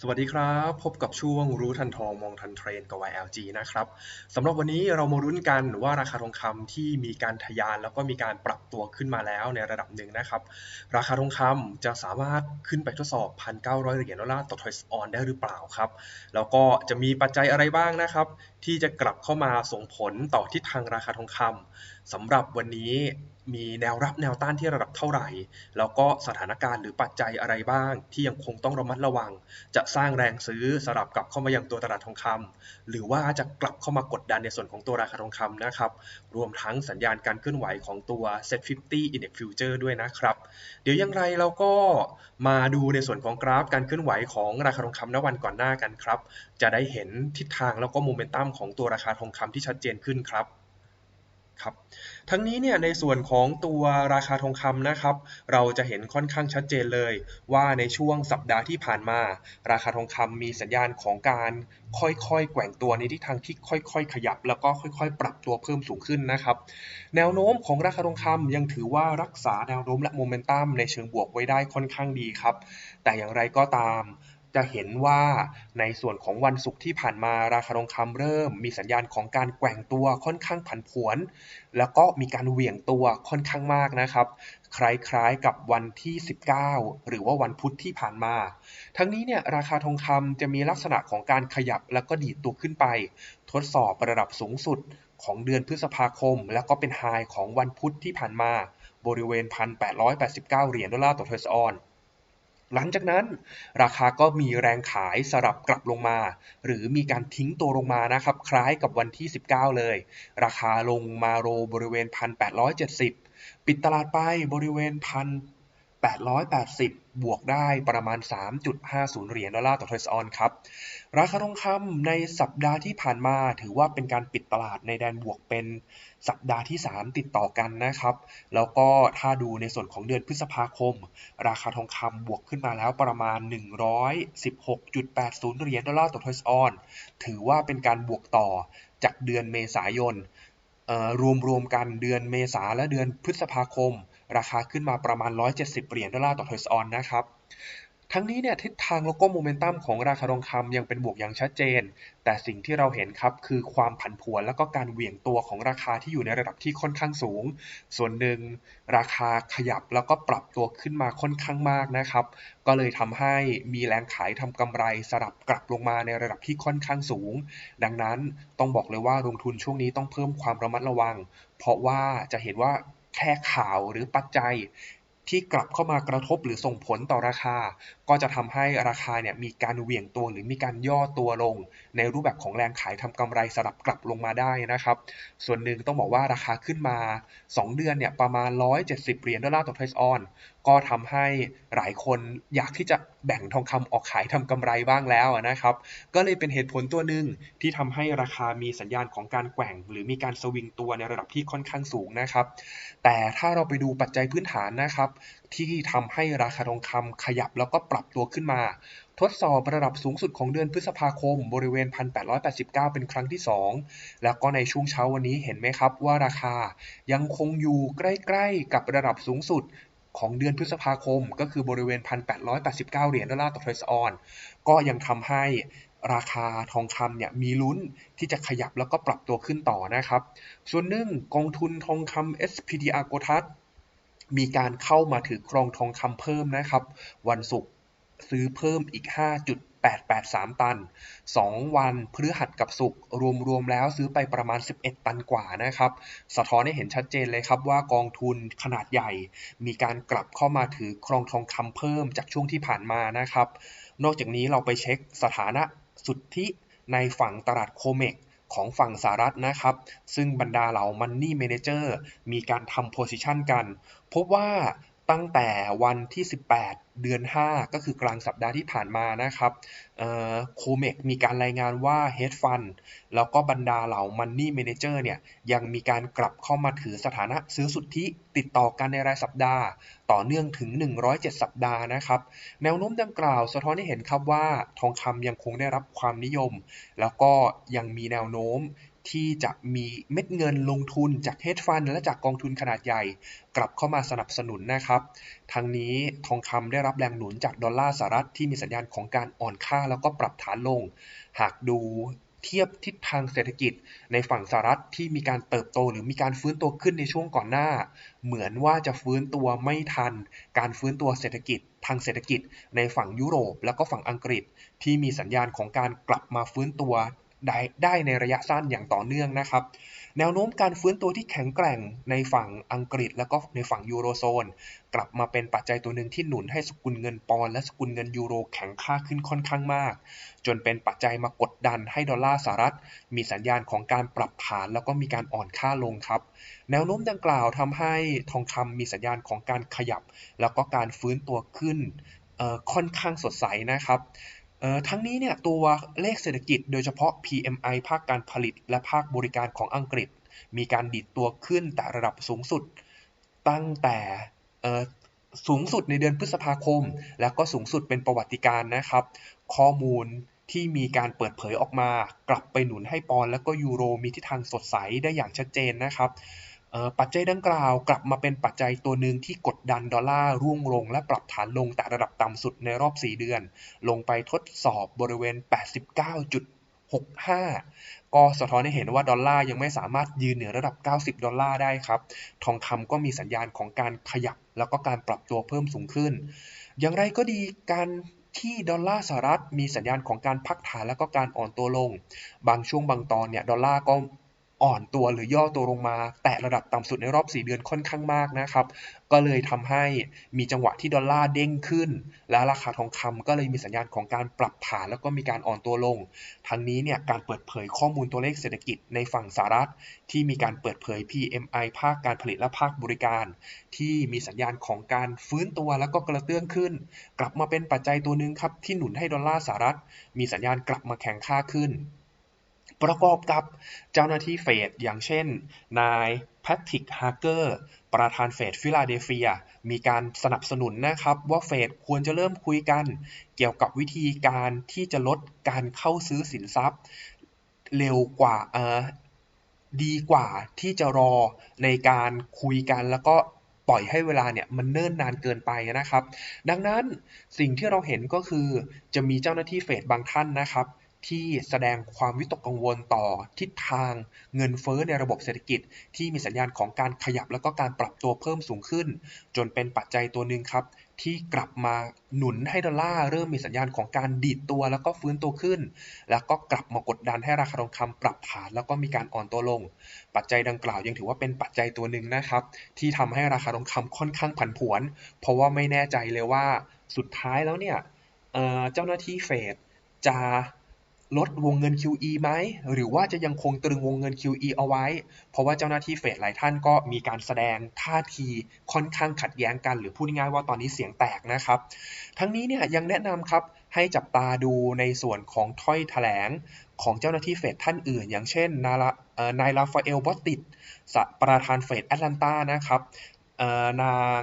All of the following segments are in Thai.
สวัสดีครับ พบกับช่วงรู้ทันทองมองทันเทรนกับ YLG นะครับสำหรับวันนี้เรามารุ้นกันว่าราคาทองคำที่มีการทะยานแล้วก็มีการปรับตัวขึ้นมาแล้วในระดับหนึ่งนะครับ ราคาทองคำจะสามารถขึ้นไปทดสอบ 1,900 เหรียญดอลลาร์ต่อทอยส์ออนได้หรือเปล่าครับ แล้วก็จะมีปัจจัยอะไรบ้างนะครับ ที่จะกลับเข้ามาส่งผลต่อทิศทางราคาทองคำสำหรับวันนี้ มีแนวรับแนวต้านที่ระดับเท่าไหร่ แล้วก็สถานการณ์หรือปัจจัยอะไรบ้าง ที่ยังคงต้องระมัดระวัง จะสร้างแรงซื้อสลับกลับเข้ามายังตัวตลาดทองคำหรือว่าจะกลับเข้ามากดดันในส่วนของตัวราคาทองคำนะครับ รวมทั้งสัญญาณการเคลื่อนไหวของตัว Set 50 Index Future ด้วยนะครับ เดี๋ยวอย่างไรเราก็มาดูในส่วนของกราฟการเคลื่อนไหวของราคาทองคำณวันก่อนหน้ากันครับ จะได้เห็นทิศทางแล้วก็โมเมนตัมของตัวราคาทองคำที่ชัดเจนขึ้นครับ ครับทั้งนี้เนี่ยในส่วนของตัวราคาทองคำนะครับ เราจะเห็นค่อนข้างชัดเจนเลย ว่าในช่วงสัปดาห์ที่ผ่านมา ราคาทองคำมีสัญญาณของการค่อยๆ แกว่งตัวในทิศทางที่ค่อยๆ ขยับ แล้วก็ค่อยๆ ปรับตัวเพิ่มสูงขึ้นนะครับ แนวโน้มของราคาทองคำยังถือว่ารักษาแนวโน้มและโมเมนตัมในเชิงบวกไว้ได้ค่อนข้างดีครับ แต่อย่างไรก็ตาม จะเห็นว่าในส่วนของวันศุกร์ที่ผ่านมาราคาทองคำเริ่ม มีสัญญาณของการแกว่งตัวค่อนข้างผันผวน แล้วก็มีการเหวี่ยงตัวค่อนข้างมากนะครับ คล้ายๆกับวันที่ 19 หรือว่าวันพุธที่ผ่านมา ทั้งนี้เนี่ยราคาทองคำจะมีลักษณะของการขยับแล้วก็ดีดตัวขึ้นไป ทดสอบระดับสูงสุดของเดือนพฤษภาคม แล้วก็เป็นไฮของวันพุธที่ผ่านมา บริเวณ 1,889 เหรียญดอลลาร์ต่อเทอยส์ออน หลังจากนั้น ราคาก็มีแรงขายสลับกลับลงมา หรือมีการทิ้งตัวลงมานะครับ คล้ายกับวันที่ 19 เลย ราคาลงมาโรบริเวณ 1,870 ปิดตลาดไปบริเวณ 880 บวกได้ประมาณ 3.50 เหรียญดอลลาร์ต่อทอยส์ออนครับ ราคาทองคำในสัปดาห์ที่ผ่านมาถือว่าเป็นการปิดตลาดในแดนบวกเป็นสัปดาห์ที่ 3 ติดต่อกันนะครับ แล้วก็ถ้าดูในส่วนของเดือนพฤษภาคม ราคาทองคำบวกขึ้นมาแล้วประมาณ 116.80 เหรียญดอลลาร์ต่อทอยส์ออน ถือว่าเป็นการบวกต่อจากเดือนเมษายนรวมรวมกันเดือนเมษาและเดือนพฤษภาคม ราคาขึ้นมาประมาณ 170 เหรียญดอลลาร์ต่อทอยส์ออนนะครับทั้งนี้เนี่ยทิศทางแล้วก็โมเมนตัมของราคาทองคำยังเป็นบวกอย่างชัดเจน แต่สิ่งที่เราเห็นครับคือความผันผวน แล้วก็การเหวี่ยงตัวของราคาที่อยู่ในระดับที่ค่อนข้างสูง ส่วนหนึ่งราคาขยับแล้วก็ปรับตัวขึ้นมาค่อนข้างมากนะครับ ก็เลยทำให้มีแรงขายทำกำไรสลับกลับลงมาในระดับที่ค่อนข้างสูง ดังนั้นต้องบอกเลยว่าลงทุนช่วงนี้ต้องเพิ่มความระมัดระวัง เพราะว่าจะเห็นว่า แค่ข่าวหรือปัจจัยที่กลับเข้ามากระทบหรือส่งผลต่อราคา ก็จะทำให้ราคาเนี่ยมีการเหวี่ยงตัวหรือมีการย่อตัวลง ในรูปแบบของแรงขายทำกำไรสลับกลับลงมาได้นะครับ ส่วนหนึ่งต้องบอกว่าราคาขึ้นมา 2 เดือนเนี่ยประมาณ 170 เหรียญดอลลาร์ต่อทส์ออนก็ทำให้หลายคนอยากที่จะแบ่งทองคำออกขายทำกำไรบ้างแล้วนะครับ ก็เลยเป็นเหตุผลตัวหนึ่งที่ทำให้ราคามีสัญญาณของการแกว่ง หรือมีการสวิงตัวในระดับที่ค่อนข้างสูงนะครับ แต่ถ้าเราไปดูปัจจัยพื้นฐานนะครับ ที่ทำให้ราคาทองคำขยับแล้วก็ปรับตัวขึ้นมา ทดสอบระดับสูงสุดของเดือนพฤษภาคมบริเวณ 1,889 เป็นครั้งที่ 2 แล้วก็ในช่วงเช้าวันนี้เห็นไหมครับว่าราคายังคงอยู่ใกล้ๆ กับระดับสูงสุดของเดือนพฤษภาคม ก็คือบริเวณ 1,889 เหรียญดอลลาร์ต่อทรอยส์ออน ก็ยังทำให้ราคาทองคำเนี่ยมีลุ้นที่จะขยับแล้วก็ปรับตัวขึ้นต่อนะครับ ส่วนหนึ่งกองทุนทองคำ SPDR โกทัสมีการเข้ามาถือครองทองคำเพิ่มนะครับ วันศุกร์ ซื้อเพิ่มอีก 5.883 ตัน 2 วันพฤหัสกับศุกร์รวมๆแล้วซื้อไปประมาณ 11 ตันกว่านะครับ สะท้อนให้เห็นชัดเจนเลยครับว่ากองทุนขนาดใหญ่ มีการกลับเข้ามาถือครองทองคำเพิ่มจากช่วงที่ผ่านมานะครับ นอกจากนี้เราไปเช็คสถานะสุทธิในฝั่งตลาดโคเมกของฝั่งสหรัฐนะครับ ซึ่งบรรดาเหล่า Money Manager มีการทำ position กัน พบว่าตั้งแต่วันที่ 18เดือน 5 ก็คือกลางสัปดาห์ที่ผ่านมานะครับโคเมกมีการรายงานว่า Hedge Fund แล้วก็บรรดาเหล่า Money Manager เนี่ยยังมีการกลับเข้ามาถือสถานะซื้อสุทธิติดต่อกันในรายสัปดาห์ ต่อเนื่องถึง 107 สัปดาห์นะครับ แนวโน้มดังกล่าวสะท้อนให้เห็นครับว่าทองคำยังคงได้รับความนิยม แล้วก็ยังมีแนวโน้มที่จะมีเม็ดเงินลงทุนจากเฮดฟันและจากกองทุนขนาดใหญ่ กลับเข้ามาสนับสนุนนะครับ ทั้งนี้ทองคำได้รับแรงหนุนจากดอลลาร์สหรัฐที่มีสัญญาณของการอ่อนค่าแล้วก็ปรับฐานลง หากดูเทียบทิศทางเศรษฐกิจในฝั่งสหรัฐที่มีการเติบโต หรือมีการฟื้นตัวขึ้นในช่วงก่อนหน้า เหมือนว่าจะฟื้นตัวไม่ทัน การฟื้นตัวเศรษฐกิจ ทางเศรษฐกิจในฝั่งยุโรป แล้วก็ฝั่งอังกฤษ ที่มีสัญญาณของการกลับมาฟื้นตัว ได้ได้ในระยะสั้นอย่างต่อเนื่องนะครับ แนวโน้มการฟื้นตัวที่แข็งแกร่งในฝั่งอังกฤษ แล้วก็ในฝั่งยูโรโซน กลับมาเป็นปัจจัยตัวหนึ่งที่หนุนให้สกุลเงินปอนและสกุลเงินยูโรแข็งค่าขึ้นค่อนข้างมาก จนเป็นปัจจัยมากดดันให้ดอลลาร์สหรัฐ มีสัญญาณของการปรับฐานแล้วก็มีการอ่อนค่าลงครับ แนวโน้มดังกล่าวทำให้ทองคำมีสัญญาณของการขยับ แล้วก็การฟื้นตัวขึ้นค่อนข้างสดใสนะครับ ทั้งนี้เนี่ยตัวเลขเศรษฐกิจโดยเฉพาะ PMI ภาคการผลิต และภาคบริการของอังกฤษ มีการดิดตัวขึ้นแต่ระดับสูงสุด ตั้งแต่สูงสุดในเดือนพฤษภาคม แล้วก็สูงสุดเป็นประวัติการนะครับ ข้อมูลที่มีการเปิดเผยออกมา กลับไปหนุนให้ปอนและก็ยูโรมีทิศทางสดใสได้อย่างชัดเจนนะครับ ปัจจัยดังกล่าวกลับมาเป็นปัจจัยตัวหนึ่งที่กดดันดอลลาร์ร่วงลง และปรับฐานลงแต่ระดับต่ำสุดในรอบ 4 เดือน ลงไปทดสอบบริเวณ 89.65 ก็สะท้อนให้เห็นว่าดอลลาร์ยังไม่สามารถยืนเหนือระดับ 90 ดอลลาร์ได้ครับ ทองคำก็มีสัญญาณของการขยับ แล้วก็การปรับตัวเพิ่มสูงขึ้น อย่างไรก็ดีการที่ดอลลาร์สหรัฐมีสัญญาณของการพักฐานแล้วก็การอ่อนตัวลง บางช่วงบางตอนเนี่ยดอลลาร์ก็ อ่อนตัวหรือย่อตัวลงมา แตะระดับต่ำสุดในรอบ 4 เดือนค่อนข้างมากนะครับ ก็เลยทำให้มีจังหวะที่ดอลลาร์เด้งขึ้น และราคาทองคำก็เลยมีสัญญาณของการปรับฐานแล้วก็มีการอ่อนตัวลง ทั้งนี้เนี่ยการเปิดเผยข้อมูลตัวเลขเศรษฐกิจในฝั่งสหรัฐ ที่มีการเปิดเผย PMI ภาคการผลิตและภาคบริการ ที่มีสัญญาณของการฟื้นตัวแล้วก็กระเตื้องขึ้น กลับมาเป็นปัจจัยตัวหนึ่งครับที่หนุนให้ดอลลาร์สหรัฐ มีสัญญาณกลับมาแข็งค่าขึ้น ประกอบกับเจ้าหน้าที่เฟดอย่างเช่น นายแพทริกฮาร์เกอร์ประธานเฟดฟิลาเดลเฟีย มีการสนับสนุนนะครับ ว่าเฟดควรจะเริ่มคุยกัน เกี่ยวกับวิธีการที่จะลดการเข้าซื้อสินทรัพย์ เร็วกว่าเออดีกว่าที่จะรอในการคุยกันแล้วก็ปล่อยให้เวลาเนี่ยมันเนิ่นนานเกินไปนะครับ ดังนั้นสิ่งที่เราเห็นก็คือจะมีเจ้าหน้าที่เฟดบางท่านนะครับ ที่แสดงความวิตกกังวลต่อทิศทางเงินเฟ้อในระบบเศรษฐกิจ ที่มีสัญญาณของการขยับแล้วก็การปรับตัวเพิ่มสูงขึ้น จนเป็นปัจจัยตัวหนึ่งครับที่กลับมาหนุนให้ดอลลาร์เริ่มมีสัญญาณของการดีดตัวแล้วก็ฟื้นตัวขึ้น แล้วก็กลับมากดดันให้ราคาทองคำปรับฐานแล้วก็มีการอ่อนตัวลง ปัจจัยดังกล่าวยังถือว่าเป็นปัจจัยตัวหนึ่งนะครับ ที่ทำให้ราคาทองคำค่อนข้างผันผวน เพราะว่าไม่แน่ใจเลยว่าสุดท้ายแล้วเนี่ยเจ้าหน้าที่เฟดจะ ลดวงเงิน QE ไหม หรือว่าจะยังคงตรึงวงเงิน QE เอาไว้ เพราะว่าเจ้าหน้าที่เฟดหลายท่านก็มีการแสดงท่าทีค่อนข้างขัดแย้งกัน หรือพูดง่ายว่าตอนนี้เสียงแตกนะครับ ทั้งนี้เนี่ยยังแนะนำครับให้จับตาดูในส่วนของถ้อยแถลงของเจ้าหน้าที่เฟดท่านอื่น อย่างเช่นนายลาฟาเอลบอตติดประธานเฟดแอตแลนตานะครับนาง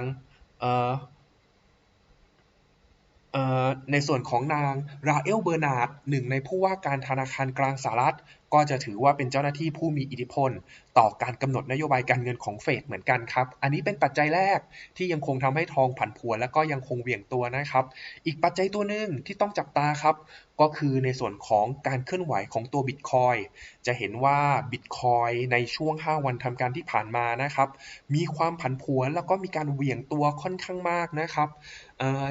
ในส่วนของนางราเอล เบอร์นาร์ด หนึ่งในผู้ว่าการธนาคารกลางสหรัฐ ก็จะถือว่าเป็นเจ้าหน้าที่ผู้มีอิทธิพล ต่อการกำหนดนโยบายการเงินของเฟดเหมือนกันครับ อันนี้เป็นปัจจัยแรกที่ยังคงทำให้ทองผันผวน และก็ยังคงเหวี่ยงตัวนะครับ อีกปัจจัยตัวหนึ่งที่ต้องจับตาครับ ก็คือในส่วนของการเคลื่อนไหวของตัวบิตคอยจะเห็นว่าบิตคอยในช่วง 5 วันทำการที่ผ่านมานะครับ มีความผันผวนแล้วก็มีการเหวี่ยงตัวค่อนข้างมากนะครับ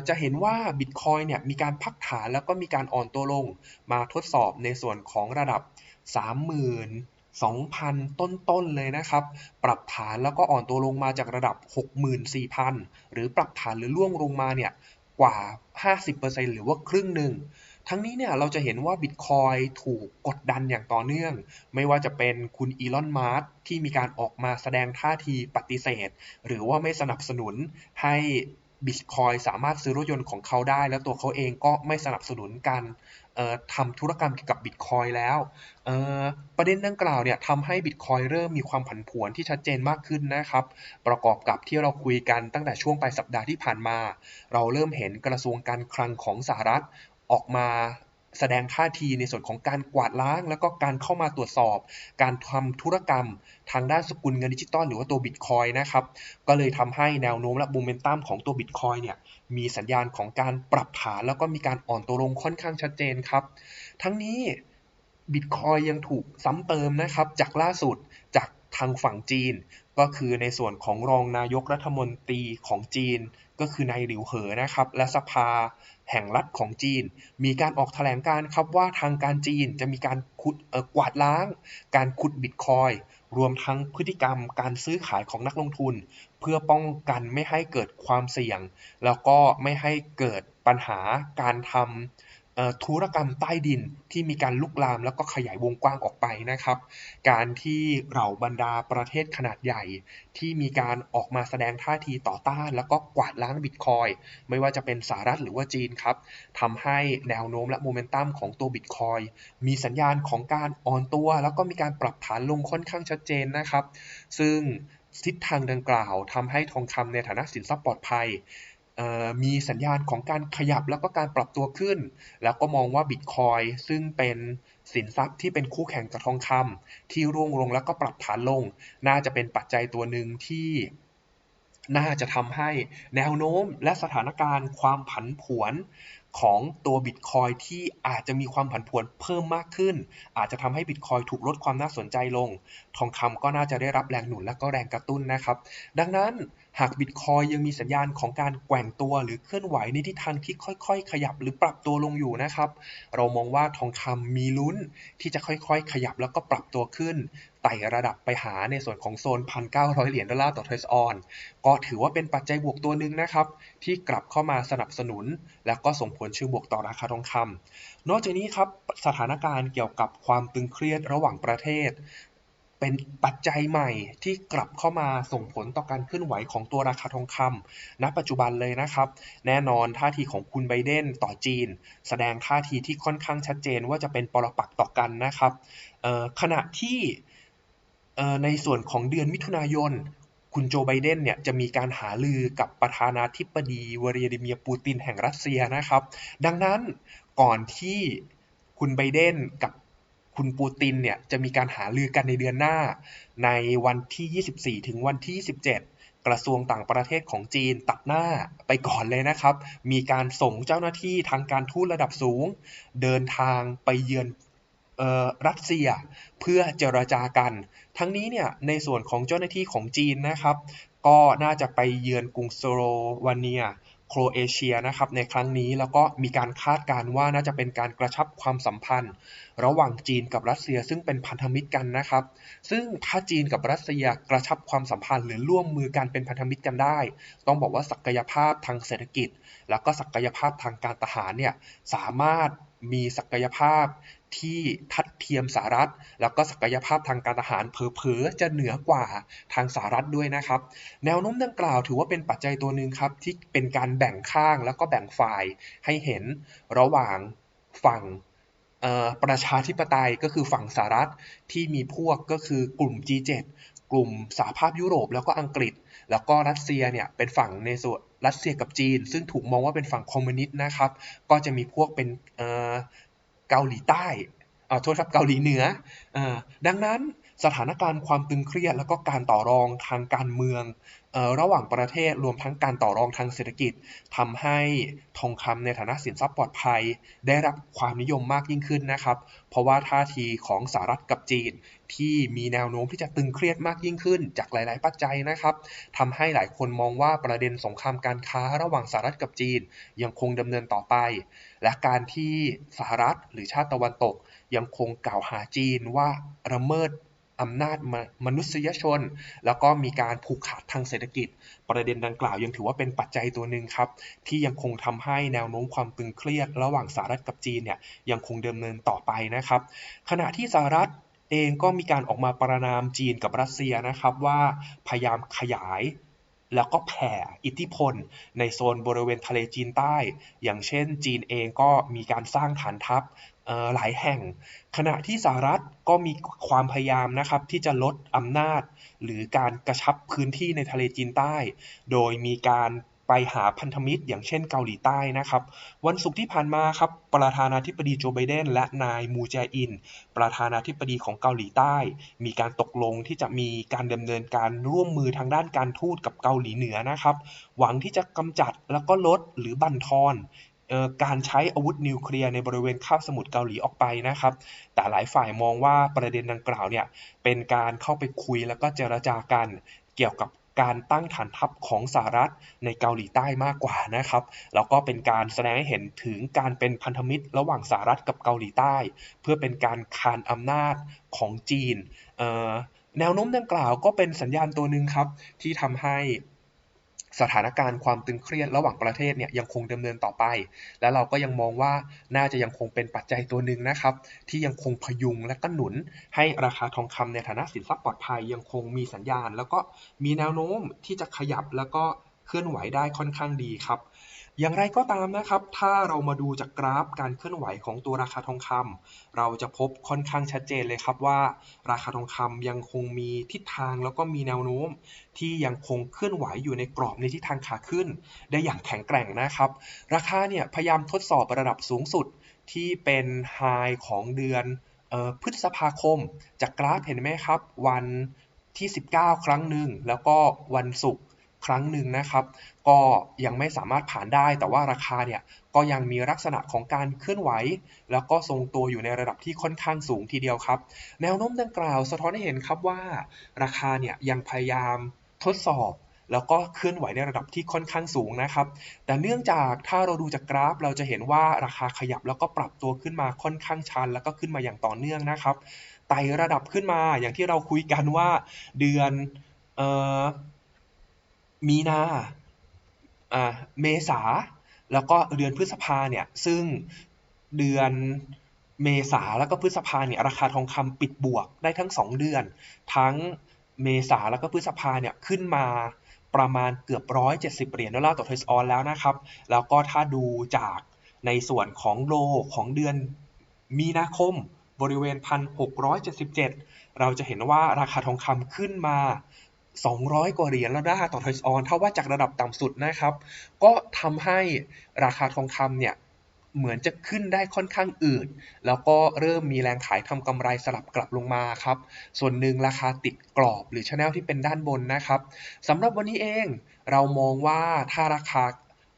จะเห็นว่าบิตคอยเนี่ยมีการพักฐานแล้วก็มีการอ่อนตัวลง มาทดสอบในส่วนของระดับ 32,000 ต้นๆ เลยนะครับ ปรับฐานแล้วก็อ่อนตัวลงมาจากระดับ 64,000 หรือปรับฐานหรือล่วงลงมาเนี่ยกว่า 50%หรือว่าครึ่งหนึ่ง ทั้งนี้เนี่ยเราจะเห็นว่าบิตคอยถูกกดดันอย่างต่อเนื่อง ไม่ว่าจะเป็นคุณอีลอน มาร์ที่มีการออกมาแสดงท่าทีปฏิเสธ หรือว่าไม่สนับสนุนให้บิตคอยสามารถซื้อรถยนต์ของเขาได้ แล้วตัวเขาเองก็ไม่สนับสนุนการ ทำธุรกรรมเกี่ยวกับบิตคอยแล้ว ประเด็นดังกล่าวเนี่ยทำให้บิตคอยเริ่มมีความผันผวนที่ชัดเจนมากขึ้นนะครับ ประกอบกับที่เราคุยกันตั้งแต่ช่วงปลายสัปดาห์ที่ผ่านมา เราเริ่มเห็นกระทรวงการคลังของสหรัฐออกมา แสดงท่าทีในส่วนของการกวาดล้าง แล้วก็การเข้ามาตรวจสอบ การทำธุรกรรม ทางด้านสกุลเงินดิจิตอลหรือว่าตัวบิตคอยนะครับ ก็เลยทำให้แนวโน้มและโมเมนตัมของตัวบิตคอยเนี่ยมีสัญญาณของการปรับฐานแล้วก็มีการอ่อนตัวลงค่อนข้างชัดเจนครับ ทั้งนี้บิตคอยยังถูกซ้ำเติมนะครับจากล่าสุดจากทางฝั่งจีน ก็คือในส่วนของรองนายกรัฐมนตรีของจีน ก็คือนายหลิวเหอนะครับ และสภาแห่งรัฐของจีน มีการออกแถลงการครับว่าทางการจีนจะมีการขุดกวาดล้าง การขุดบิตคอยรวมทั้งพฤติกรรมการซื้อขายของนักลงทุน เพื่อป้องกันไม่ให้เกิดความเสี่ยง แล้วก็ไม่ให้เกิดปัญหาการทำ ธุรกรรมใต้ดินที่มีการลุกลามแล้วก็ขยายวงกว้างออกไปนะครับ การที่เหล่าบรรดาประเทศขนาดใหญ่ ที่มีการออกมาแสดงท่าทีต่อต้าน แล้วก็กวาดล้างบิตคอยไม่ว่าจะเป็นสหรัฐหรือว่าจีนครับทำให้แนวโน้มและโมเมนตัมของตัวบิตคอยมีสัญญาณของการอ่อนตัว แล้วก็มีการปรับฐานลงค่อนข้างชัดเจนนะครับ ซึ่งทิศทางดังกล่าวทำให้ทองคำในฐานะสินทรัพย์ปลอดภัย มีสัญญาณของการขยับแล้วก็การปรับตัวขึ้น แล้วก็มองว่าบิตคอยซึ่งเป็นสินทรัพย์ที่เป็นคู่แข่งกับทองคำที่ร่วงลงแล้วก็ปรับฐานลง น่าจะเป็นปัจจัยตัวหนึ่งที่น่าจะทำให้แนวโน้มและสถานการณ์ความผันผวนของตัวบิตคอยที่อาจจะมีความผันผวนเพิ่มมากขึ้น อาจจะทำให้บิตคอยถูกลดความน่าสนใจลง ทองคำก็น่าจะได้รับแรงหนุนและก็แรงกระตุ้นนะครับ ดังนั้น หากบิตคอยยังมีสัญญาณของการแกว่งตัว หรือเคลื่อนไหวในทิศทางที่ค่อยๆ ขยับหรือปรับตัวลงอยู่นะครับ เรามองว่าทองคำมีลุ้นที่จะค่อยๆ ขยับแล้วก็ปรับตัวขึ้นไต่ระดับไปหาในส่วนของโซน 1,900 เหรียญดอลลาร์ต่อเทรสออน ก็ถือว่าเป็นปัจจัยบวกตัวหนึ่งนะครับ ที่กลับเข้ามาสนับสนุน และก็ส่งผลเชิงบวกต่อราคาทองคำนอกจากนี้ครับสถานการณ์เกี่ยวกับความตึงเครียดระหว่างประเทศ เป็นปัจจัยใหม่ที่กลับเข้ามาส่งผลต่อการเคลื่อนไหวของตัวราคาทองคำณปัจจุบันเลยนะครับ แน่นอนท่าทีของคุณไบเดนต่อจีน แสดงท่าทีที่ค่อนข้างชัดเจนว่าจะเป็นปรปักษ์ต่อกันนะครับขณะที่ในส่วนของเดือนมิถุนายนคุณโจไบเดนเนี่ยจะมีการหาลือกับประธานาธิบดีวลาดิเมียร์ปูตินแห่งรัสเซียนะครับ ดังนั้นก่อนที่คุณไบเดนกับ คุณปูตินเนี่ยจะมีการหาลือกันในเดือนหน้า ในวันที่ 24 ถึงวันที่ 27 กระทรวงต่างประเทศของจีนตัดหน้าไปก่อนเลยนะครับ มีการส่งเจ้าหน้าที่ทางการทูตระดับสูง เดินทางไปเยือนรัสเซียเพื่อเจรจากัน ทั้งนี้เนี่ยในส่วนของเจ้าหน้าที่ของจีนนะครับ ก็น่าจะไปเยือนกรุงโซโลวาเนีย โครเอเชียนะครับในครั้งนี้แล้วก็มีการคาดการณ์ว่าน่าจะเป็นการกระชับความสัมพันธ์ ระหว่างจีนกับรัสเซียซึ่งเป็นพันธมิตรกันนะครับ ซึ่งถ้าจีนกับรัสเซียกระชับความสัมพันธ์ หรือร่วมมือกันเป็นพันธมิตรกันได้ ต้องบอกว่าศักยภาพทางเศรษฐกิจ แล้วก็ศักยภาพทางการทหารเนี่ยสามารถมีศักยภาพ ที่ทัดเทียมสหรัฐ แล้วก็ศักยภาพทางการทหารเผลอๆจะเหนือกว่าทางสหรัฐด้วยนะครับ แนวโน้มดังกล่าวถือว่าเป็นปัจจัยตัวหนึ่งครับที่เป็นการแบ่งข้างแล้วก็แบ่งฝ่ายให้เห็นระหว่างฝั่งประชาธิปไตยก็คือฝั่งสหรัฐที่มีพวกก็คือกลุ่ม G7 กลุ่มสหภาพยุโรปแล้วก็อังกฤษ แล้วก็รัสเซียเนี่ยเป็นฝั่งในส่วนรัสเซียกับจีน ซึ่งถูกมองว่าเป็นฝั่งคอมมิวนิสต์นะครับ ก็จะมีพวกเป็น เกาหลีใต้อ่าโทษครับเกาหลีเหนืออ่าดังนั้น สถานการณ์ความตึงเครียด แล้วก็การต่อรองทางการเมืองระหว่างประเทศรวมทั้งการต่อรองทางเศรษฐกิจทำให้ทองคำในฐานะสินทรัพย์ปลอดภัย ได้รับความนิยมมากยิ่งขึ้นนะครับ เพราะว่าท่าทีของสหรัฐกับจีน ที่มีแนวโน้มที่จะตึงเครียดมากยิ่งขึ้น จากหลาย ๆ ปัจจัยนะครับทำให้หลายคนมองว่าประเด็นสงครามการค้าระหว่างสหรัฐกับจีน ยังคงดำเนินต่อไป และการที่สหรัฐหรือชาติตะวันตก ยังคงกล่าวหาจีนว่าละเมิด อำนาจมนุษยชน แล้วก็มีการผูกขาดทางเศรษฐกิจ ประเด็นดังกล่าวยังถือว่าเป็นปัจจัยตัวหนึ่งครับที่ยังคงทำให้แนวโน้มความตึงเครียด ระหว่างสหรัฐกับจีนเนี่ยยังคงดำเนินต่อไปนะครับ ขณะที่สหรัฐเองก็มีการออกมาประนามจีนกับรัสเซียนะครับว่าพยายามขยายแล้วก็แผ่อิทธิพล ในโซนบริเวณทะเลจีนใต้ อย่างเช่นจีนเองก็มีการสร้างฐานทัพ หลายแห่ง ขณะที่สหรัฐก็มีความพยายามนะครับที่จะลดอำนาจ หรือการกระชับพื้นที่ในทะเลจีนใต้ โดยมีการไปหาพันธมิตรอย่างเช่นเกาหลีใต้นะครับ วันศุกร์ที่ผ่านมาครับประธานาธิบดีโจไบเดนและนายมูแจอิน ประธานาธิบดีของเกาหลีใต้ มีการตกลงที่จะมีการดำเนินการร่วมมือทางด้านการทูตกับเกาหลีเหนือนะครับ หวังที่จะกำจัดแล้วก็ลดหรือบั่นทอน การใช้อาวุธนิวเคลียร์ในบริเวณคาบสมุทรเกาหลีออกไปนะครับ แต่หลายฝ่ายมองว่าประเด็นดังกล่าวเนี่ยเป็นการเข้าไปคุยแล้วก็เจรจากันเกี่ยวกับการตั้งฐานทัพของสหรัฐในเกาหลีใต้มากกว่านะครับ แล้วก็เป็นการแสดงให้เห็นถึงการเป็นพันธมิตรระหว่างสหรัฐกับเกาหลีใต้ เพื่อเป็นการคานอำนาจของจีน แนวโน้มดังกล่าวก็เป็นสัญญาณตัวหนึ่งครับที่ทำให้ สถานการณ์ความตึงเครียดระหว่างประเทศเนี่ยยังคงดำเนินต่อไป และเราก็ยังมองว่าน่าจะยังคงเป็นปัจจัยตัวหนึ่งนะครับ ที่ยังคงพยุงและก็หนุน ให้ราคาทองคำในฐานะสินทรัพย์ปลอดภัยยังคงมีสัญญาณ แล้วก็มีแนวโน้มที่จะขยับแล้วก็เคลื่อนไหวได้ค่อนข้างดีครับ อย่างไรก็ตามนะครับ ถ้าเรามาดูจากกราฟการเคลื่อนไหวของตัวราคาทองคำเราจะพบค่อนข้างชัดเจนเลยครับว่า ราคาทองคำยังคงมีทิศทางแล้วก็มีแนวโน้ม ที่ยังคงเคลื่อนไหวอยู่ในกรอบในทิศทางขาขึ้น ได้อย่างแข็งแกร่งนะครับ ราคาเนี่ยพยายามทดสอบระดับสูงสุดที่เป็นไฮของเดือนพฤษภาคม จากกราฟเห็นไหมครับ วันที่ 19 ครั้งหนึ่งแล้วก็วันศุกร์ ครั้งหนึ่งนะครับ ก็ยังไม่สามารถผ่านได้ แต่ว่าราคาเนี่ยก็ยังมีลักษณะของการเคลื่อนไหว แล้วก็ทรงตัวอยู่ในระดับที่ค่อนข้างสูงทีเดียวครับ แนวโน้มดังกล่าวสะท้อนให้เห็นครับว่า ราคาเนี่ยยังพยายามทดสอบแล้วก็เคลื่อนไหวในระดับที่ค่อนข้างสูงนะครับ แต่เนื่องจากถ้าเราดูจากกราฟ เราจะเห็นว่าราคาขยับแล้วก็ปรับตัวขึ้นมาค่อนข้างชัน แล้วก็ขึ้นมาอย่างต่อเนื่องนะครับ ไต่ระดับขึ้นมาอย่างที่เราคุยกันว่าเดือนเอ่อ มีนาอ่าเมษา แล้วก็เดือนพฤษภาเนี่ย ซึ่งเดือนเมษาแล้วก็พฤษภาเนี่ยราคาทองคำปิดบวกได้ทั้ง 2 เดือน ทั้งเมษาแล้วก็พฤษภาเนี่ยขึ้นมาประมาณเกือบ170เหรียญดอลลาร์ต่อเทสออนแล้วนะครับ แล้วก็ถ้าดูจากในส่วนของโลของเดือนมีนาคมบริเวณ 1,677 เราจะเห็นว่าราคาทองคำขึ้นมา 200 กว่าเหรียญแล้วนะต่อทอยส์ออนถ้าว่าจากระดับต่ำสุดนะครับ ก็ทำให้ราคาทองคำเนี่ยเหมือนจะขึ้นได้ค่อนข้างอืด แล้วก็เริ่มมีแรงขายทำกำไรสลับกลับลงมาครับ ส่วนหนึ่งราคาติดกรอบหรือชแนลที่เป็นด้านบนนะครับสำหรับวันนี้เองเรามองว่าถ้าราคา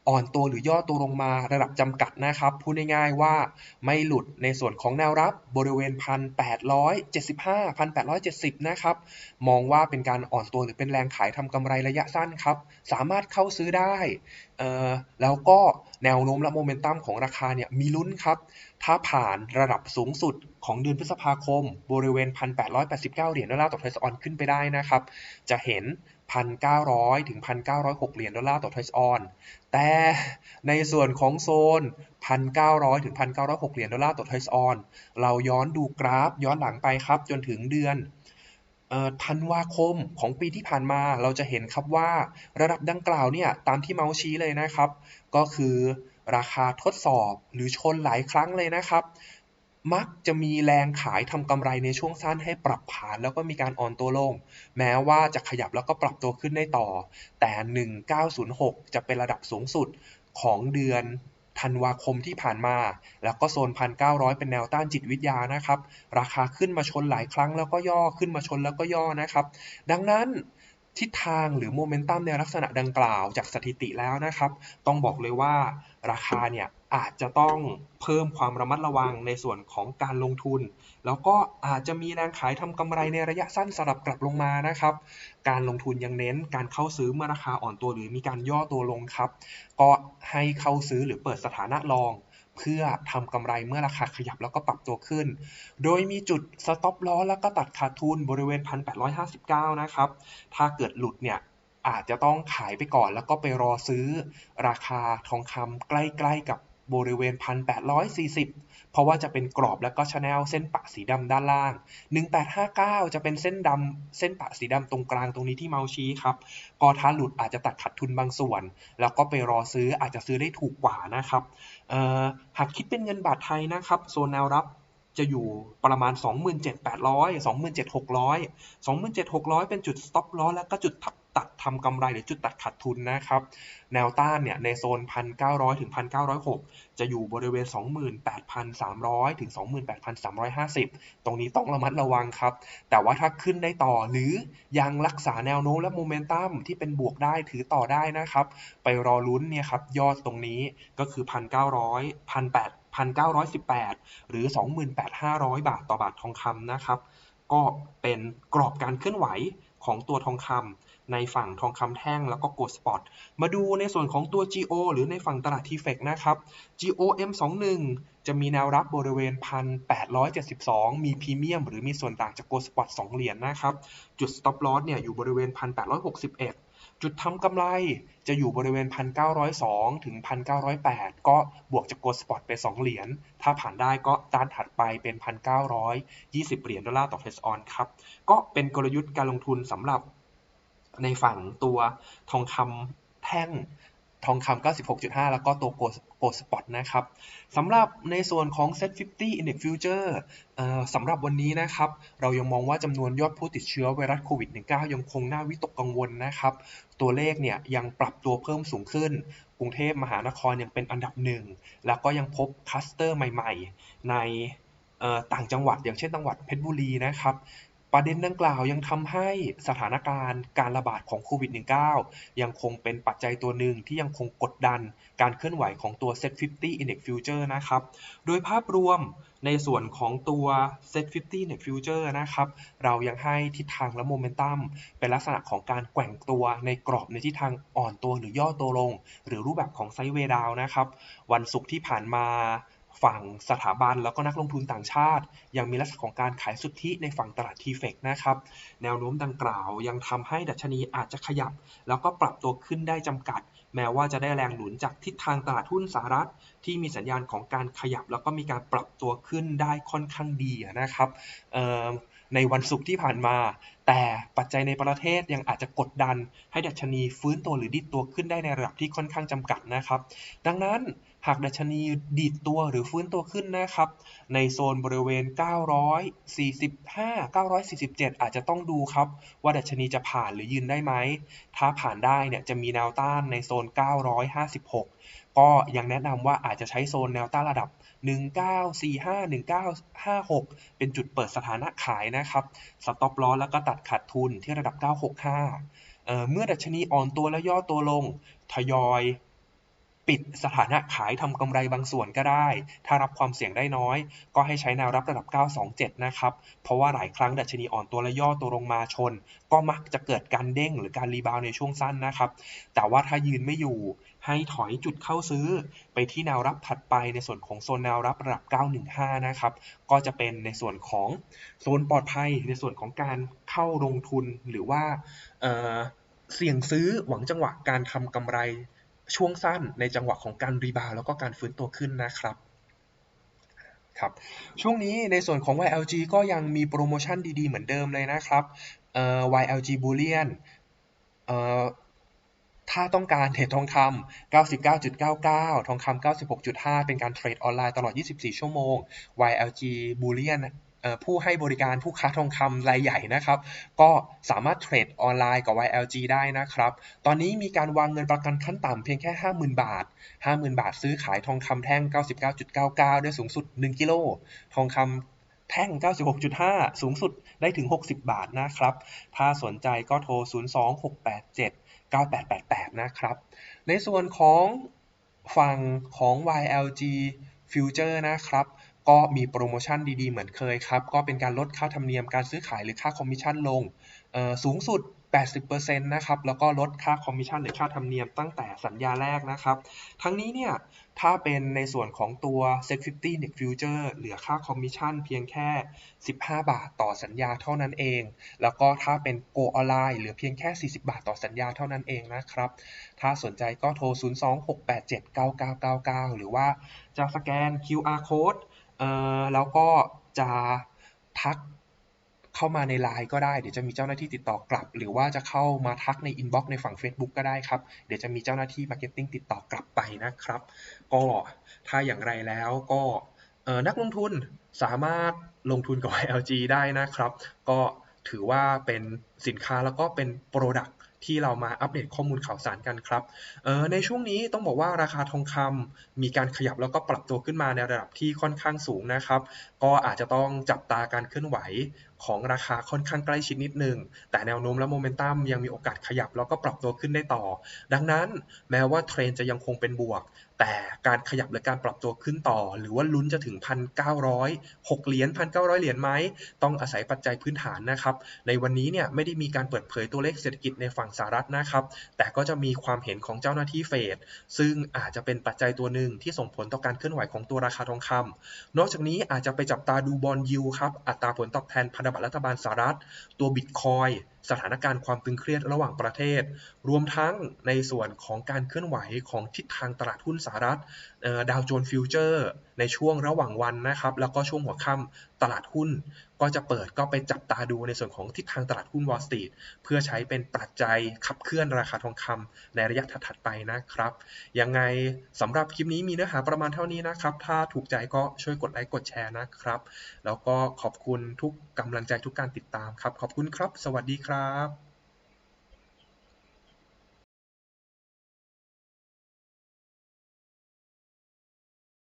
อ่อนตัวหรือย่อตัวลงมาระดับจำกัดนะครับ พูดง่ายๆว่าไม่หลุดในส่วนของแนวรับบริเวณ 1,875 1,870 นะครับ มองว่าเป็นการอ่อนตัวหรือเป็นแรงขายทำกำไรระยะสั้นครับ สามารถเข้าซื้อได้ แล้วก็แนวโน้มและโมเมนตัมของราคาเนี่ยมีลุ้นครับ ถ้าผ่านระดับสูงสุดของเดือนพฤษภาคม บริเวณ 1,889 เหรียญดอลลาร์ต่อเทสออนขึ้นไปได้นะครับ จะเห็น 1,900 ถึง 1,906 เหรียญดอลลาร์ต่อเทสออน แต่ในส่วนของโซน 1,900 ถึง 1,906 เหรียญดอลลาร์ต่อเทสออน เราย้อนดูกราฟย้อนหลังไปครับ จนถึงเดือน ธันวาคมของปีที่ผ่านมาเราจะเห็นครับว่าระดับดังกล่าวเนี่ยตามที่เมาส์ชี้เลยนะครับ ก็คือราคาทดสอบหรือชนหลายครั้งเลยนะครับ มักจะมีแรงขายทำกำไรในช่วงสั้นให้ปรับผ่านแล้วก็มีการอ่อนตัวลง แม้ว่าจะขยับแล้วก็ปรับตัวขึ้นได้ต่อ แต่ 1906 จะเป็นระดับสูงสุดของเดือน ธันวาคมที่ผ่านมา แล้วก็โซน 1,900 เป็นแนวต้านจิตวิทยานะครับ ราคาขึ้นมาชนหลายครั้งแล้วก็ย่อขึ้นมาชนแล้วก็ย่อนะครับ ดังนั้น ทิศทางหรือโมเมนตัมในลักษณะดังกล่าวจากสถิติแล้วนะครับ ต้องบอกเลยว่าราคาเนี่ยอาจจะต้องเพิ่มความระมัดระวังในส่วนของการลงทุน แล้วก็อาจจะมีแรงขายทำกำไรในระยะสั้นสลับกลับลงมานะครับ การลงทุนยังเน้นการเข้าซื้อเมื่อราคาอ่อนตัวหรือมีการย่อตัวลงครับ ก็ให้เข้าซื้อหรือเปิดสถานะลอง เพื่อทำกำไรเมื่อราคาขยับแล้วก็ปรับตัวขึ้น โดยมีจุดสต็อปลอแล้วก็ตัดขาดทุนบริเวณ 1,859 นะครับ ถ้าเกิดหลุดเนี่ยอาจจะต้องขายไปก่อนแล้วก็ไปรอซื้อราคาทองคำใกล้ๆกับบริเวณ 1,840 เพราะว่าจะเป็นกรอบแล้วก็ชแนลเส้นปะสีดำด้านล่าง 1859 จะเป็นเส้นดำเส้นปะสีดำตรงกลางตรงนี้ที่เมาชี้ครับ ก็ถ้าหลุดอาจจะตัดขัดทุนบางส่วน แล้วก็ไปรอซื้ออาจจะซื้อได้ถูกกว่านะครับ หากคิดเป็นเงินบาทไทยนะครับ โซนแนวรับจะอยู่ประมาณ 27,800 27,600 27,600 เป็นจุด stop loss แล้วก็จุด ตัดทำกำไรหรือจุดตัดขาดทุนนะครับ แนวต้านเนี่ยในโซน 1,900 ถึง 1,906 จะอยู่บริเวณ 28,300 ถึง 28,350 ตรงนี้ต้องระมัดระวังครับ แต่ว่าถ้าขึ้นได้ต่อหรือยังรักษาแนวโน้มและโมเมนตัมที่เป็นบวกได้ถือต่อได้นะครับ ไปรอลุ้นเนี่ยครับยอดตรงนี้ก็คือ 1,900 1,800 1,918 หรือ 28,500 บาทต่อบาททองคำนะครับ ก็เป็นกรอบการเคลื่อนไหวของตัวทองคำ ในฝั่งทองคำแท่งแล้วก็โกลด์สปอตมาดูในส่วนของตัว GO หรือในฝั่งตลาดทีเฟกนะครับ GOM21 จะมีแนวรับบริเวณ 1,872 มีพรีเมียม หรือมีส่วนต่างจากโกลด์สปอต2เหรียญนนะครับ จุด stop loss เนี่ยอยู่บริเวณ 1,861จุดทำกำไรจะอยู่บริเวณ 1,902 ถึง 1,908 ก็บวกจากโกลสปอตไป 2 เหรียญ ถ้าผ่านได้ก็ต้านถัดไปเป็น 1,920 เหรียญดอลลาร์ต่อเทสออนครับ ก็เป็นกลยุทธ์การลงทุนสำหรับ ในฝั่งตัวทองคำแท่งทองคำ96.5 แล้วก็ตัวโกลสปอตนะครับสำหรับในส่วนของ Set 50 Index Future สำหรับวันนี้นะครับ เรายังมองว่าจำนวนยอดผู้ติดเชื้อไวรัสโควิด -19 ยังคงน่าวิตกกังวลนะครับ ตัวเลขเนี่ยยังปรับตัวเพิ่มสูงขึ้น กรุงเทพมหานครยังเป็นอันดับหนึ่ง แล้วก็ยังพบคลัสเตอร์ใหม่ๆ ในต่างจังหวัดอย่างเช่นจังหวัดเพชรบุรีนะครับ ประเด็นดังกล่าวยังทำให้สถานการณ์การระบาดของโควิด -19 ยังคงเป็นปัจจัยตัวหนึ่งที่ยังคงกดดันการเคลื่อนไหวของตัว Set 50 Index Future นะครับ โดยภาพรวมในส่วนของตัว Set 50 Index Future นะครับ เรายังให้ทิศทางและโมเมนตัมเป็นลักษณะของการแกว่งตัวในกรอบในทิศทางอ่อนตัวหรือย่อตัวลง หรือรูปแบบของไซด์เวดาวนะครับ วันศุกร์ที่ผ่านมา ฝั่งสถาบันแล้วก็นักลงทุนต่างชาติ ยังมีลักษณะของการขายสุทธิในฝั่งตลาดทีเฟกนะครับ แนวโน้มดังกล่าวยังทำให้ดัชนีอาจจะขยับ แล้วก็ปรับตัวขึ้นได้จำกัด แม้ว่าจะได้แรงหนุนจากทิศทางตลาดหุ้นสหรัฐ ที่มีสัญญาณของการขยับ แล้วก็มีการปรับตัวขึ้นได้ค่อนข้างดีนะครับ ในวันศุกร์ที่ผ่านมา แต่ปัจจัยในประเทศยังอาจจะกดดัน ให้ดัชนีฟื้นตัวหรือดิดตัวขึ้นได้ในระดับที่ค่อนข้างจำกัดนะครับ ดังนั้นหากดัชนีดีดตัวหรือฟื้นตัวขึ้นนะครับ ในโซนบริเวณ 945 947 อาจจะต้องดูครับ ว่าดัชนีจะผ่านหรือยืนได้ไหม ถ้าผ่านได้เนี่ยจะมีแนวต้านในโซน 956 ก็ยังแนะนำว่าอาจจะใช้โซนแนวต้านระดับ 1945 1956 เป็นจุดเปิดสถานะขายนะครับสต็อปลอสแล้วก็ตัดขาดทุนที่ระดับ 965 เมื่อดัชนีอ่อนตัวและย่อตัวลง ทยอยปิดสถานะขายทำกำไรบางส่วนก็ได้ ถ้ารับความเสี่ยงได้น้อย ก็ให้ใช้แนวรับระดับ 927 นะครับ เพราะว่าหลายครั้งดัชนีอ่อนตัวและย่อตัวลงมาชน ก็มักจะเกิดการเด้งหรือการรีบาวในช่วงสั้นนะครับ แต่ว่าถ้ายืนไม่อยู่ ให้ถอยจุดเข้าซื้อไปที่แนวรับถัดไปในส่วนของโซนแนวรับระดับ 915 นะครับ ก็จะเป็นในส่วนของโซนปลอดภัยในส่วนของการเข้าลงทุนหรือว่าเสี่ยงซื้อหวังจังหวะการทำกำไรช่วงสั้นในจังหวะของการรีบาวแล้วก็การฟื้นตัวขึ้นนะครับครับช่วงนี้ในส่วนของ YLG ก็ยังมีโปรโมชั่นดีๆ เหมือนเดิมเลยนะครับ YLG Bullion ถ้าต้องการเทรดทองคำ99.99 ทองคำ96.5 เป็นการเทรดออนไลน์ตลอด 24 ชั่วโมง YLG Bullion ผู้ให้บริการผู้ค้าทองคำรายใหญ่นะครับ ก็สามารถเทรดออนไลน์กับ YLG ได้นะครับ ตอนนี้มีการวางเงินประกันขั้นต่ำเพียงแค่ 50,000 บาท 50,000 บาทซื้อขายทองคำแท่ง 99.99 ได้สูงสุด 1 กิโล ทองคำ แท่ง 96.5 สูงสุดได้ถึง 60 บาทนะครับ ถ้าสนใจก็โทร 02687 9888 นะครับ ในส่วนของฝั่งของ YLG Future นะครับก็มีโปรโมชั่นดีๆ เหมือนเคยครับ ก็เป็นการลดค่าธรรมเนียมการซื้อขายหรือค่าคอมมิชชั่นลงสูงสุด 80%นะครับ แล้วก็ลดค่าคอมมิชชั่นหรือค่าธรรมเนียมตั้งแต่สัญญาแรกนะครับ ทั้งนี้เนี่ย ถ้าเป็นในส่วนของตัว Set 50 Next Future เหลือค่าคอมมิชชั่นเพียงแค่ 15 บาทต่อสัญญาเท่านั้นเอง แล้วก็ถ้าเป็น Go Online เหลือเพียงแค่ 40 บาทต่อสัญญาเท่านั้นเองนะครับ ถ้าสนใจก็โทร 026879999 หรือว่าจะสแกน QR Code เอ่อแล้วก็จะทัก เข้ามาในไลน์ก็ได้เดี๋ยวจะมีเจ้าหน้าที่ติดต่อกลับ หรือว่าจะเข้ามาทักในอินบ็อกซ์ในฝั่ง Facebook ก็ได้ครับ เดี๋ยวจะมีเจ้าหน้าที่มาร์เก็ตติ้งติดต่อกลับไปนะครับ ก็ถ้าอย่างไรแล้วก็นักลงทุนสามารถลงทุนกับ LG ได้นะครับ ก็ถือว่าเป็นสินค้าแล้วก็เป็น Product ที่เรามาอัปเดตข้อมูลข่าวสารกันครับในช่วงนี้ต้องบอกว่าราคาทองคำมีการขยับแล้วก็ปรับตัวขึ้นมาในระดับที่ค่อนข้างสูงนะครับ ก็อาจจะต้องจับตาการเคลื่อนไหว ของราคาค่อนข้างใกล้ชิดนิดนึง แต่แนวโน้มและโมเมนตัมยังมีโอกาสขยับแล้วก็ปรับตัวขึ้นได้ต่อ ดังนั้นแม้ว่าเทรนจะยังคงเป็นบวก แต่การขยับหรือการปรับตัวขึ้นต่อ หรือว่าลุ้นจะถึง 1,906 เหรียญ 1,900 เหรียญไหม ต้องอาศัยปัจจัยพื้นฐานนะครับ ในวันนี้เนี่ยไม่ได้มีการเปิดเผยตัวเลขเศรษฐกิจในฝั่งสหรัฐนะครับ แต่ก็จะมีความเห็นของเจ้าหน้าที่เฟด ซึ่งอาจจะเป็นปัจจัยตัวหนึ่งที่ส่งผลต่อการเคลื่อนไหวของตัวราคาทองคำนอกจากนี้อาจจะไปจับตาดูบอลยูครับ อัตราผลตอบแทนพันธบัตรรัฐบาลสหรัฐ ตัวบิตคอย สถานการณ์ความตึงเครียดระหว่างประเทศ รวมทั้งในส่วนของการเคลื่อนไหวของทิศทางตลาดหุ้นสหรัฐ ดาวโจนส์ฟิวเจอร์ในช่วงระหว่างวันนะครับ แล้วก็ช่วงหัวค่ำตลาดหุ้น ก็จะเปิดก็ไปจับตาดูในส่วนของทิศทางตลาดหุ้นวอลสตรีทเพื่อใช้เป็นปัจจัยขับเคลื่อนราคาทองคำในระยะถัดไปนะครับ ยังไงสำหรับคลิปนี้มีเนื้อหาประมาณเท่านี้นะครับ ถ้าถูกใจก็ช่วยกดไลค์กดแชร์นะครับ แล้วก็ขอบคุณทุกกำลังใจทุกการติดตามครับ ขอบคุณครับ สวัสดีครับ